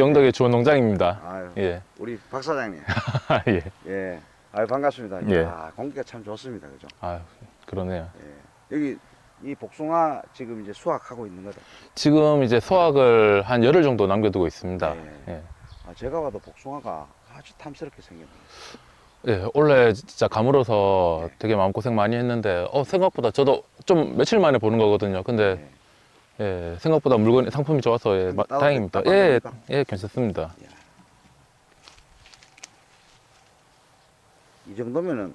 영덕의 주원 농장입니다. 아유, 예. 우리 박 사장님. 예. 예. 아유, 반갑습니다. 예. 아, 공기가 참 좋습니다. 그죠? 아, 그러네요. 예. 여기 이 복숭아 지금 이제 수확하고 있는 거다. 지금 이제 수확을 한 열흘 정도 남겨두고 있습니다. 예. 예. 아, 제가 봐도 복숭아가 아주 탐스럽게 생겼네요. 예, 원래 진짜 가물어서 예. 되게 마음고생 많이 했는데, 어, 생각보다 저도 좀 며칠 만에 보는 거거든요. 근데, 예. 예, 생각보다 물건, 상품이 좋아서, 예, 마- 따로- 다행입니다. 따로 예? 예, 괜찮습니다. 이 정도면은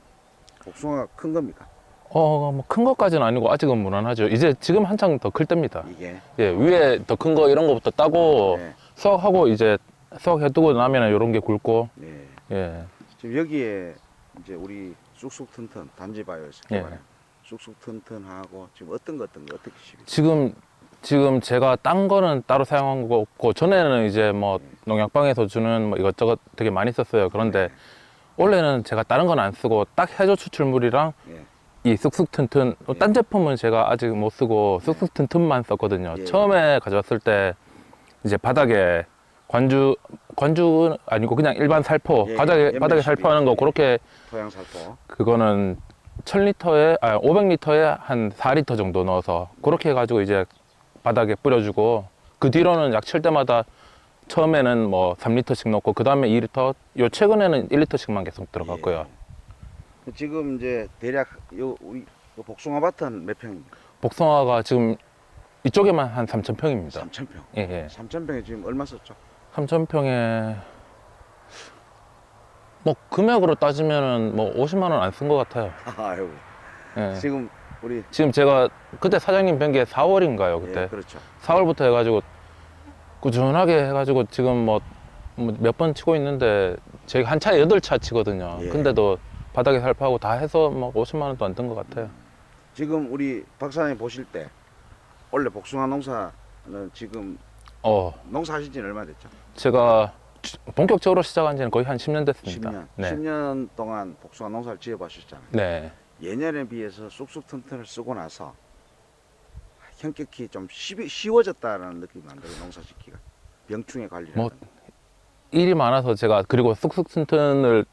복숭아가 큰 겁니까? 어, 뭐 큰 것까지는 아니고 아직은 무난하죠. 이제 지금 한창 더 클 때입니다. 이게. 예, 위에 더 큰 거 이런 거부터 따고, 네. 수확하고 이제 수확해 두고 나면 이런 게 굵고, 네. 예, 지금 여기에 이제 우리 쑥쑥 튼튼 단지 바이오에서 예. 개발한 쑥쑥 튼튼하고 지금 어떤 거 어떤 거 어떻게? 지금 지금 제가 딴 거는 따로 사용한 거 없고 전에는 이제 뭐 농약방에서 주는 뭐 이것저것 되게 많이 썼어요. 그런데 원래는 제가 다른 건 안 쓰고 딱 해조 추출물이랑 예. 이 쑥쑥 튼튼 어, 딴 제품은 제가 아직 못 쓰고 쑥쑥 튼튼만 썼거든요. 예. 처음에 가져왔을 때 이제 바닥에 관주 관주 아니고 그냥 일반 살포 예, 바닥에 예, 바닥에 연면 살포하는. 거 그렇게 토양 살포. 그거는 1000리터에 아 500리터에 한 4리터 정도 넣어서 그렇게 해 가지고 이제 바닥에 뿌려 주고 그 뒤로는 약 칠 때마다 처음에는 뭐 3리터씩 넣고 그 다음에 2리터 요 최근에는 1리터씩만 계속 들어갔고요. 예. 지금 이제 대략 요요 복숭아 밭은 몇 평입니까? 복숭아가 지금 이쪽에만 한 3,000평입니다. 3천 평. 예, 예. 3천 평에 지금 얼마 썼죠? 3,000평에 뭐 금액으로 따지면은 뭐 50만 원 안 쓴 것 같아요. 아유. 예. 지금 우리 지금 제가 그때 사장님 뵌 게 4월인가요, 그때? 예, 그렇죠. 4월부터 해가지고 꾸준하게 해가지고 지금 뭐 몇 번 치고 있는데 제가 한 차에 여덟 차 치거든요. 예. 근데도 바닥에 살파하고 다 해서 뭐 50만 원도 안 든 것 같아요. 지금 우리 박사님 보실 때 원래 복숭아 농사는 지금 어, 농사하신 지는 얼마 됐죠? 제가 주- 본격적으로 시작한 지는 거의 한 10년 됐습니다. 10년. 네. 10년 동안 복숭아 농사를 지어보셨잖아요. 네. 예년에 비해서 쑥쑥 튼튼을 쓰고 나서 현격히 좀 쉬, 쉬워졌다라는 느낌이 안 들어요. 농사 짓기가. 병충해 관리를. 뭐, 일이 많아서 제가 그리고 쑥쑥 튼튼을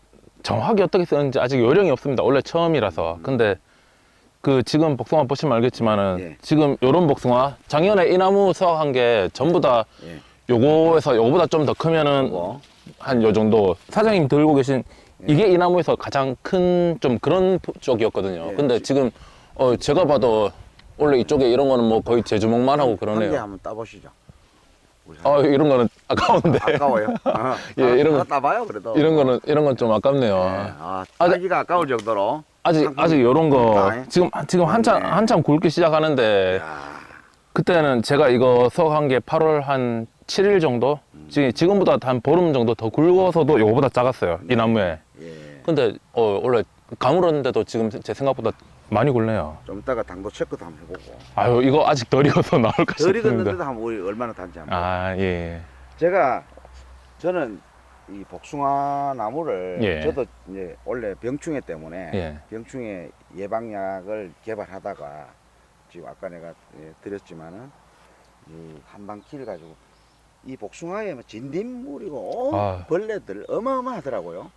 정확히 어떻게 쓰는지 아직 요령이 없습니다. 원래 처음이라서. 근데 그 지금 복숭아 보시면 알겠지만은 예. 지금 요런 복숭아 작년에 이 나무 수확한 게 전부 다 예. 요거에서 요거보다 좀 더 크면은 뭐한요 정도 사장님 들고 계신 이게 이 나무에서 가장 큰 좀 그런 쪽이었거든요. 예. 근데 지금 어 제가 봐도 원래 이쪽에 이런 거는 뭐 거의 제 주먹만 하고 한 개 그러네요. 한번 따보시죠. 우리 아 이런 거는 아까운데 아까워요. 아, 예, 아, 이런 거- 하나 따봐요 그래도. 이런 거는 이런 건 좀 아깝네요. 예, 아, 아, 따기가 아까울 정도로. 아직 아직 요런 거 있다, 예. 지금 지금 한참 네. 한참 굵기 시작하는데 야, 그때는 제가 이거 수확한 게 8월 한 7일 정도 지금 지금보다 한 보름 정도 더 굵어서도 요거보다 작았어요 이 나무에. 예. 근데 어 원래 가물었는데도 지금 제 생각보다 많이 굵네요. 좀 이따가 당도 체크도 한번 해보고. 아유 이거 아직 덜 익어서 나올까 덜 싶습니다. 익었는데도 한번 우리 얼마나 단지 한번. 아 예. 제가 저는 이 복숭아 나무를 예. 저도 이제 원래 병충해 때문에 예. 병충해 예방약을 개발하다가 지금 아까 내가 예, 드렸지만은 이 한방키를 가지고 이 복숭아에 뭐 진딧물이고 온 아. 벌레들 어마어마하더라고요.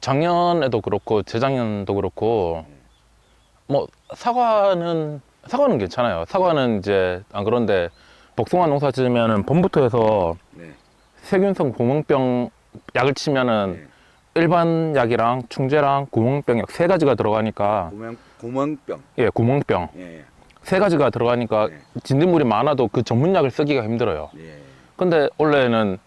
작년에도 그렇고 재작년도 그렇고 뭐 사과는 사과는 괜찮아요. 사과는 이제 안 그런데 복숭아 농사 지으면은 봄부터 해서 네. 세균성 구멍병 약을 치면은 일반 약이랑 충제랑 구멍병 약 세 가지가 들어가니까 구멍 구멍병. 예 구멍병 예. 예. 세 가지가 들어가니까 네. 진딧물이 많아도 그 전문 약을 쓰기가 힘들어요. 예. 근데 원래는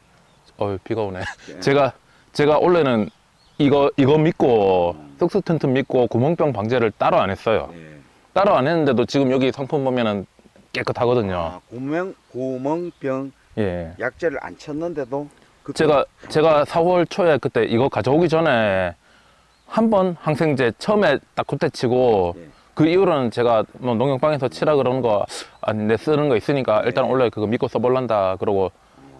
어 비가 오네. 예. 제가 제가 원래는 이거 이거 믿고 쑥쑥 튼튼 믿고 구멍병 방제를 따로 안 했어요. 예. 따로 안 했는데도 지금 여기 상품 보면은 깨끗하거든요. 아, 구멍 구멍병 예. 약제를 안 쳤는데도 그 제가 제가 4월 초에 그때 이거 가져오기 전에 한 번 항생제 처음에 딱 그때 치고 예. 그 이후로는 제가 뭐 농협방에서 치라 그러는 거 아니 내 쓰는 거 있으니까 일단 네. 원래 그거 믿고 써볼란다 그러고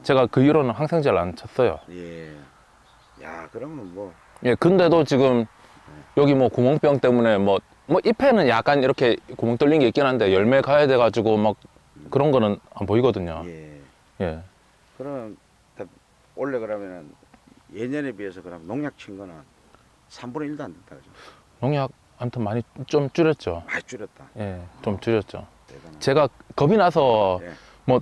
제가 그 이후로는 항생제를 안 쳤어요. 예. 야, 그러면 뭐 예, 근데도 지금 여기 뭐 구멍병 때문에 뭐, 뭐 잎에는 약간 이렇게 구멍 뚫린 게 있긴 한데 열매 가야 돼가지고 막 그런 거는 안 보이거든요. 예. 예. 그러면 다- 원래 그러면은 예년에 비해서 그럼 농약 친 거는 3분의 1도 안 된다 그죠? 농약 아무튼 많이 좀 줄였죠. 많이 줄였다. 예, 좀 줄였죠. 대단하다. 제가 겁이 나서 예. 뭐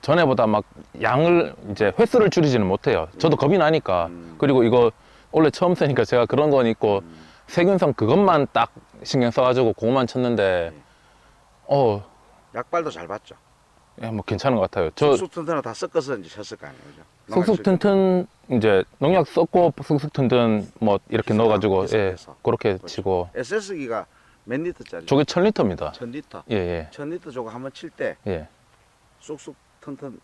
전에보다 막 양을 이제 횟수를 줄이지는 못해요. 저도 겁이 나니까. 음. 그리고 이거 원래 처음 쓰니까 제가 그런 건 있고 음. 세균성 그것만 딱 신경 써가지고 그것만 쳤는데 네. 어, 약발도 잘 봤죠. 예, 뭐 괜찮은 것 같아요. 저 쑥쑥 튼튼을 다 섞어서 이제 쳤을 거 아니에요, 그죠? 튼튼 이제 농약 썼고 쑥쑥 튼튼 뭐 이렇게 넣어가지고 예. 그렇게 그렇죠. 치고 때. SS기가 몇 리터짜리? 저게 천 리터입니다. 1000리터. 예, 예, 1000리터 저거 한번 칠 때 예. 쑥쑥 튼튼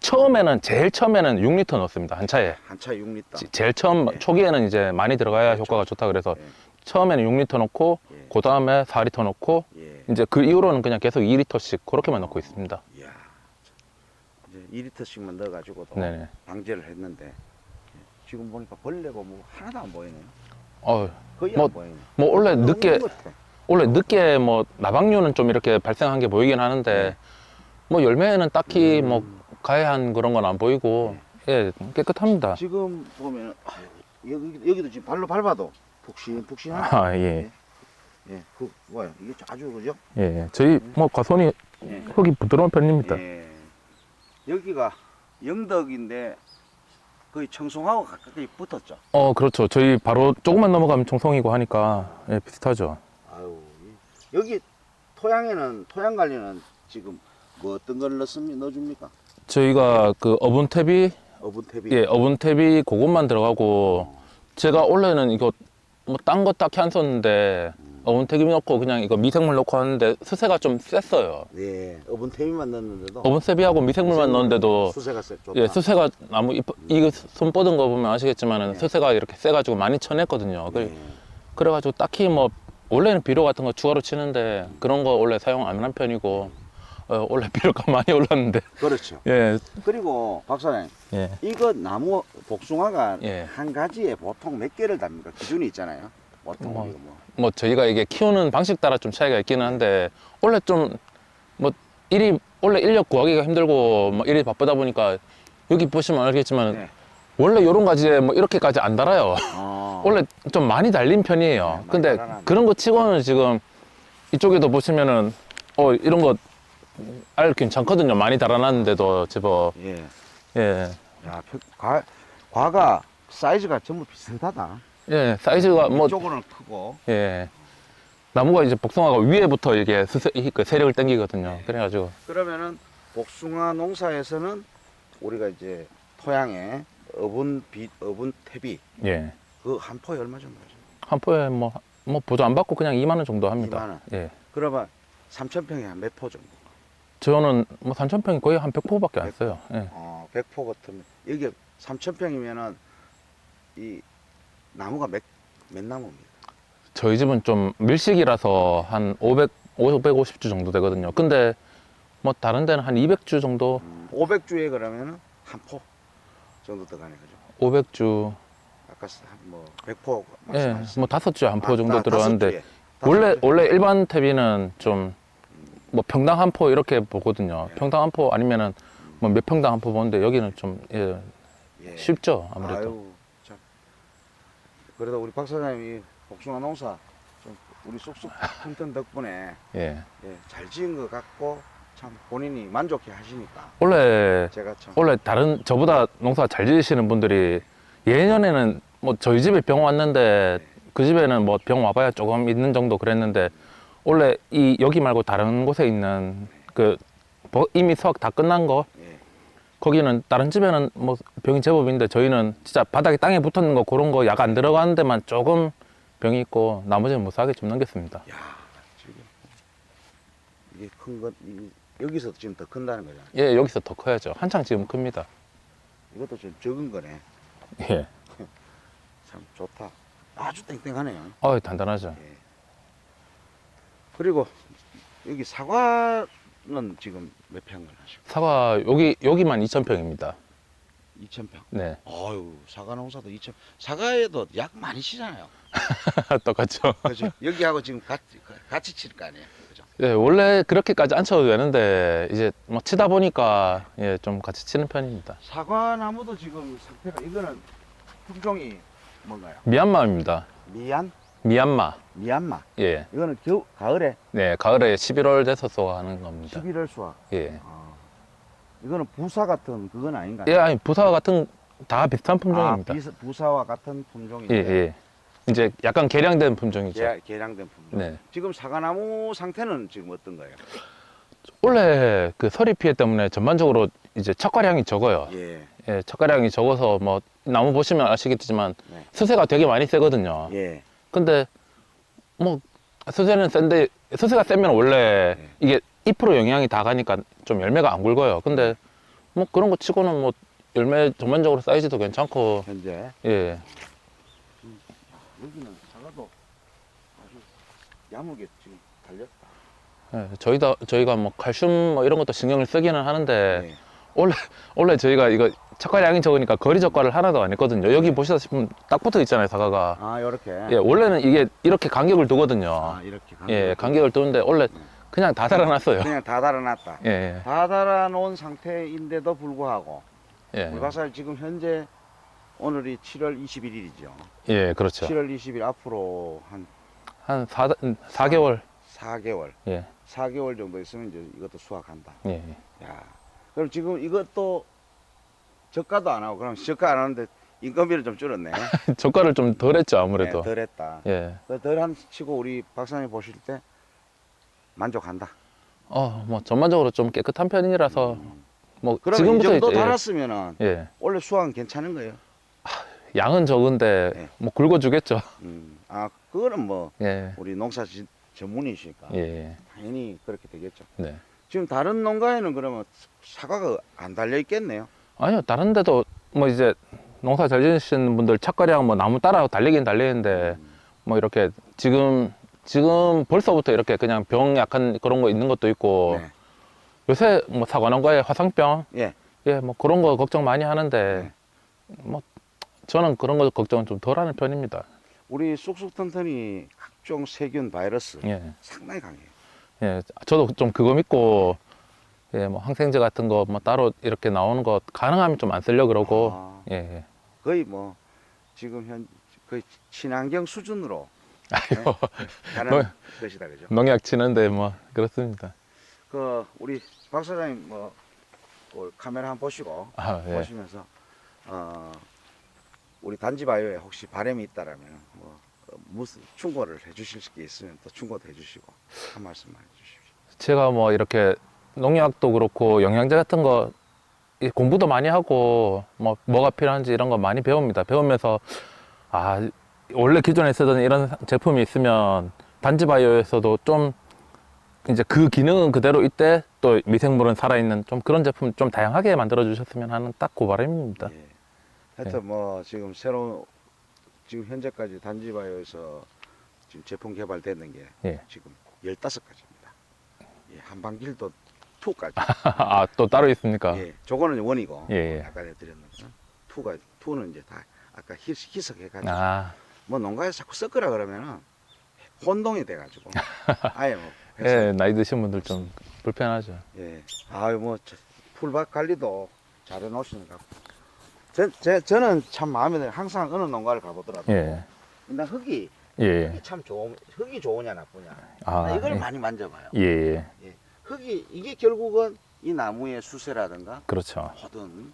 처음에는 제일 처음에는 6리터 넣었습니다 한 차에. 한 차에 6리터. 지- 제일 처음 예. 초기에는 이제 많이 들어가야 그렇죠. 효과가 좋다 그래서 예. 처음에는 6리터 넣고 예. 그 다음에 4리터 넣고 예. 이제 그 이후로는 그냥 계속 2리터씩 그렇게만 넣고 있습니다. 이야. 이제 2리터씩만 넣어 가지고도 네네. 방제를 했는데 예. 지금 보니까 벌레고 뭐 하나도 안 보이네요. 어, 거의 뭐 안 보이네. 뭐 원래 늦게. 원래 늦게 뭐 나방류는 좀 이렇게 발생한 게 보이긴 하는데 뭐 열매에는 딱히 뭐 음. 가해한 그런 건 안 보이고 예 깨끗합니다. 지금 보면 아유, 여기 여기도 지금 발로 밟아도 푹신푹신한. 아 예. 예, 그 뭐야 이게 아주 그죠? 예, 예. 저희 뭐 과손이 예. 흙이 부드러운 편입니다. 예. 여기가 영덕인데 거의 청송하고 가깝게 붙었죠. 어 그렇죠. 저희 바로 조금만 넘어가면 청송이고 하니까 예, 비슷하죠. 아유 이- 여기 토양에는 토양 관리는 지금 뭐 어떤 걸 넣습니까? 넣어줍니까? 저희가 그 어분탭이 어분탭이. 예 어분탭이 그것만 들어가고 제가 원래는 이거 뭐 딴 거 딱히 안 썼는데 어분탭이 넣고 그냥 이거 미생물 넣고 하는데 수세가 좀 셌어요. 네, 어분탭이만 넣는데도 어분탭이하고 미생물만 넣었는데도 수세가 세 좋다. 예 수세가 나무 이- 이거 손 뻗은 거 보면 아시겠지만은 네. 수세가 이렇게 세가지고 많이 쳐냈거든요. 그래- 네. 그래가지고 딱히 뭐 원래는 비료 같은 거 추가로 치는데 그런 거 원래 사용 안한 편이고 어, 원래 비료가 많이 올랐는데 그렇죠. 예 그리고 박사님 예. 이거 나무 복숭아가 예. 한 가지에 보통 몇 개를 답니까? 기준이 있잖아요. 보통 뭐, 이거 뭐. 뭐 저희가 이게 키우는 방식 따라 좀 차이가 있기는 한데 원래 좀 뭐 일이 원래 인력 구하기가 힘들고 뭐 일이 바쁘다 보니까 여기 보시면 알겠지만 네. 원래 요런 가지에 뭐 이렇게까지 안 달아요. 어. 원래 좀 많이 달린 편이에요. 네, 많이 근데 달아놨네. 그런 거 치고는 지금 이쪽에도 보시면은 어 이런 거 알 괜찮거든요. 많이 달아놨는데도 제법 예. 예. 야, 표- 과, 과가 사이즈가 전부 비슷하다. 예, 사이즈가 뭐 이쪽은 크고. 예. 나무가 이제 복숭아가 위에부터 이게 이- 그 세력을 당기거든요. 네. 그래가지고 그러면은 복숭아 농사에서는 우리가 이제 토양에 어분 빛, 어분 탭이 예. 그 한 포에 얼마 정도 하죠? 한 포에 뭐, 뭐 보조 안 받고 그냥 2만 원 정도 합니다. 2만 원. 예. 그러면 3천 평에 한 몇 포 정도? 저는 뭐 3,000평이 거의 한 100포밖에 안 써요. 예. 어, 100포 같으면 여기 3천 평이면은 이 나무가 몇, 몇 나무입니까? 저희 집은 좀 밀식이라서 한 500, 550주 정도 되거든요. 근데 뭐 다른 데는 한 200주 정도, 음, 500주에 그러면은 한 포 정도 들어가네 그죠? 500주, 아까 뭐 100포 예, 말씀하셨어요. 뭐 다섯 주 한포 아, 정도. 다섯 원래. 원래 일반 태비는 좀 뭐 평당 한 포 이렇게 보거든요. 예. 평당 한 포 아니면은 뭐 몇 평당 한 포 보는데 여기는 좀 예, 예. 쉽죠 아무래도. 아유, 참. 그래도 우리 박 사장님이 복숭아 농사 좀 우리 쑥쑥 튼튼 덕분에 예. 예, 잘 지은 것 같고 참 본인이 만족해 하시니까 원래 제가 참 원래 다른 저보다 농사 잘 지으시는 분들이 예년에는 뭐 저희 집에 병 왔는데 그 집에는 뭐 병 와봐야 조금 있는 정도 그랬는데 원래 이 여기 말고 다른 곳에 있는 그 버- 이미 수확 다 끝난 거 예, 거기는 다른 집에는 뭐 병이 제법인데 저희는 진짜 바닥에 땅에 붙었는 거 그런 거 약 안 들어가는 데만 조금 병이 있고 나머지는 무사하게 좀 넘겼습니다. 야 지금 이게 큰 것 여기서 지금 더 큰다는 거잖아. 예, 여기서 더 커야죠. 한창 지금 큽니다. 이것도 좀 적은 거네. 예. 참 좋다. 아주 땡땡하네요. 어, 단단하죠. 예. 그리고 여기 사과는 지금 몇 평을 하시고? 사과 여기 여기만 2,000평입니다. 2천 평. 네. 아유 사과 농사도 2천. 사과에도 약 많이 치잖아요. 똑같죠. 그죠? 여기하고 지금 같이 같이 칠 거 아니에요, 그죠? 예, 원래 그렇게까지 안 쳐도 되는데 이제 뭐 치다 보니까 예, 좀 같이 치는 편입니다. 사과 나무도 지금 상태가 이거는 품종이 뭔가요? 미얀마입니다. 미얀? 미얀마. 미얀마. 예. 이거는 겨우 가을에 네, 가을에 11월 돼서 하는 겁니다. 11월 수확. 예. 아, 이거는 부사 같은 그건 아닌가요? 예, 아니 부사 같은 다 비슷한 품종입니다. 아, 비사- 부사와 같은 품종인데 예, 예. 이제 약간 개량된 품종이죠. 개, 개량된 품종. 네. 지금 사과나무 상태는 지금 어떤 거예요? 원래 그 서리 피해 때문에 전반적으로 이제 척가량이 적어요. 예, 예, 척가량이 적어서 뭐 나무 보시면 아시겠지만 네. 수세가 되게 많이 세거든요. 예, 근데 뭐 수세는 센데 수세가 세면 원래 네. 이게 잎으로 영향이 다 가니까 좀 열매가 안 굵어요. 근데 뭐 그런 거 치고는 뭐 열매 전반적으로 사이즈도 괜찮고 현재 예. 여기는 사과도 아주 야무게 지금 달렸다. 예, 저희다 저희가 뭐 칼슘 뭐 이런 것도 신경을 쓰기는 하는데 예. 원래 원래 저희가 이거 척가량이 적으니까 거리 적과를 하나도 안 했거든요. 여기 보시다시피 딱 붙어 있잖아요, 사과가. 아, 요렇게. 예, 원래는 이게 이렇게 간격을 두거든요. 아, 이렇게. 예, 간격을 두는데 원래 그냥 다 달아놨어요. 그냥 다 달아놨다. 예, 다 달아놓은 상태인데도 불구하고 예, 박사님 지금 현재 오늘이 7월 21일이죠. 예, 그렇죠. 7월 20일 앞으로 한한 4, 4개월. 4개월, 예, 4개월 정도 있으면 이제 이것도 수확한다. 예. 야, 그럼 지금 이것도 저가도 안 하고 그럼 저가 안 하는데 인건비를 좀 줄었네. 저가를 좀 덜 했죠, 아무래도. 네, 덜했다. 예. 덜한 치고 우리 박사님 보실 때 만족한다. 어, 뭐 전반적으로 좀 깨끗한 편이라서 뭐 그러면 이 지금부터 정도 이제, 달았으면은 예, 예. 원래 수확은 괜찮은 거예요. 양은 적은데 예. 뭐 굵어주겠죠. 음, 아 그거는 뭐 예, 우리 농사 지- 전문이시니까 예, 당연히 그렇게 되겠죠. 네. 지금 다른 농가에는 그러면 사과가 안 달려 있겠네요. 아니요, 다른 데도 뭐 이제 농사 잘 지으시는 분들 착가량 뭐 나무 따라 달리긴 달리는데 음, 뭐 이렇게 지금 지금 벌써부터 이렇게 그냥 병 약한 그런 거 있는 것도 있고 네. 요새 뭐 사과농가에 화상병 예, 예 뭐 그런 거 걱정 많이 하는데 네. 뭐 저는 그런 거 걱정 좀 덜하는 편입니다. 우리 쑥쑥 튼튼이 각종 세균 바이러스 예, 상당히 강해요. 예, 저도 좀 그거 믿고 예, 뭐 항생제 같은 거 뭐 따로 이렇게 나오는 거 가능하면 좀 안 쓰려 그러고 아, 예, 예. 거의 뭐 지금 현 거의 친환경 수준으로 아이고 가는 뭐- 것이다 그죠? 농약 치는데 뭐 그렇습니다. 그 우리 박 사장님 뭐그 카메라 한번 보시고 아, 예. 보시면서 어 우리 단지 바이오에 혹시 바람이 있다라면 뭐 어, 무슨 충고를 해주실 게 있으면 또 충고도 해주시고 한 말씀만 해주십시오. 제가 뭐 이렇게 농약도 그렇고 영양제 같은 거이 공부도 많이 하고 뭐 뭐가 필요한지 이런 거 많이 배웁니다. 배우면서 아 원래 기존에 쓰던 이런 제품이 있으면 단지 바이오에서도 좀 이제 그 기능은 그대로 있대 또 미생물은 살아있는 좀 그런 제품 좀 다양하게 만들어 주셨으면 하는 딱 그 바람입니다. 예. 하여튼 뭐 지금 새로 지금 현재까지 단지 바이오에서 지금 제품 개발되는 게 예. 지금 15가지입니다. 예, 한방길도 2까지. 아 또 따로 있습니까? 예, 저거는 원이고 예, 예. 아까 내가 드렸는 거는 2가 2는 이제 다 아까 희, 희석해가지고 아, 뭐 농가에서 자꾸 섞으라 그러면은 혼동이 돼가지고 아예 뭐 예, 나이 드신 분들 좀 불편하죠. 예. 아유 뭐 저, 풀밭 관리도 잘해 놓으시는 것 같고 제, 제, 저는 참 마음에 들어요 항상 어느 농가를 가보더라도 예, 일단 흙이 예, 흙이 참 좋은 흙이 좋으냐 나쁘냐 아, 나 이걸 예. 많이 만져봐요 예, 예, 흙이 이게 결국은 이 나무의 수세라든가 그렇죠. 모든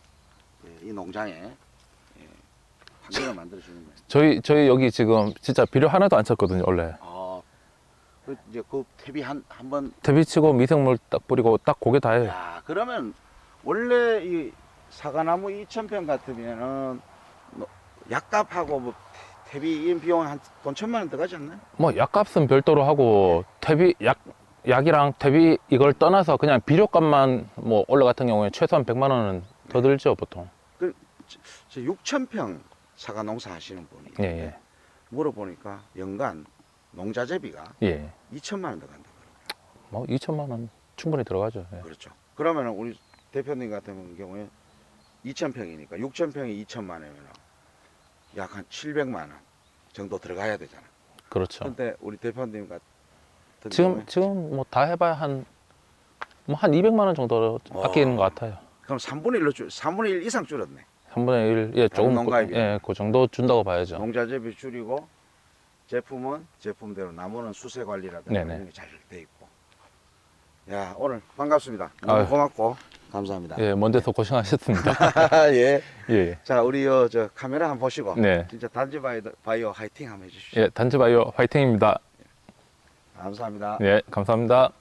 예, 이 농장에 예, 환경을 만들어주는 거예요 저희 저희 여기 지금 진짜 비료 하나도 안 쳤거든요 원래 아, 그 이제 그 탭이 한 한번 대비 치고 미생물 딱 뿌리고 딱 고게 다예요 야 그러면 원래 이 사과나무 2,000평 같으면은 뭐 약값하고 뭐 탭이 이 비용 한 돈 천만 원 들어가지 않나요? 뭐 약값은 별도로 하고 퇴비 약 약이랑 퇴비 이걸 떠나서 그냥 비료값만 뭐 원래 같은 경우에 최소한 100만 원은 더 들죠 보통 저 6,000평 사과 농사 하시는 분이 예, 예. 물어보니까 연간 농자재비가 예. 2천만 원 들어간다. 뭐 2천만 원 충분히 들어가죠 예. 그렇죠. 그러면 우리 대표님 같은 경우에 2,000평이니까 6,000평이 2천만 원이면 약 한 700만 원 정도 들어가야 되잖아. 그렇죠 근데 우리 대표님 같은 같은 지금? 지금 뭐 다 해봐야 한 뭐 한 200만 원 정도 와. 아끼는 것 같아요. 그럼 3분의 1로 줄 3분의 1 이상 줄었네. 3분의 1, 예, 다른 조금, 농가에 그, 비해. 예, 그 정도 준다고 봐야죠. 농자재비 줄이고 제품은 제품대로 나무는 수세 관리라든가 네네. 이런 게 잘 돼 있고. 야 오늘 반갑습니다. 너무 아유. 고맙고 감사합니다. 예, 먼 데서 고생하셨습니다. 예. 예, 예. 자 우리 요, 저 카메라 한번 보시고 네. 진짜 단지 바이오, 바이오 화이팅 한번 해주십시오. 예, 단체바이오 화이팅입니다. 감사합니다. 예, 감사합니다.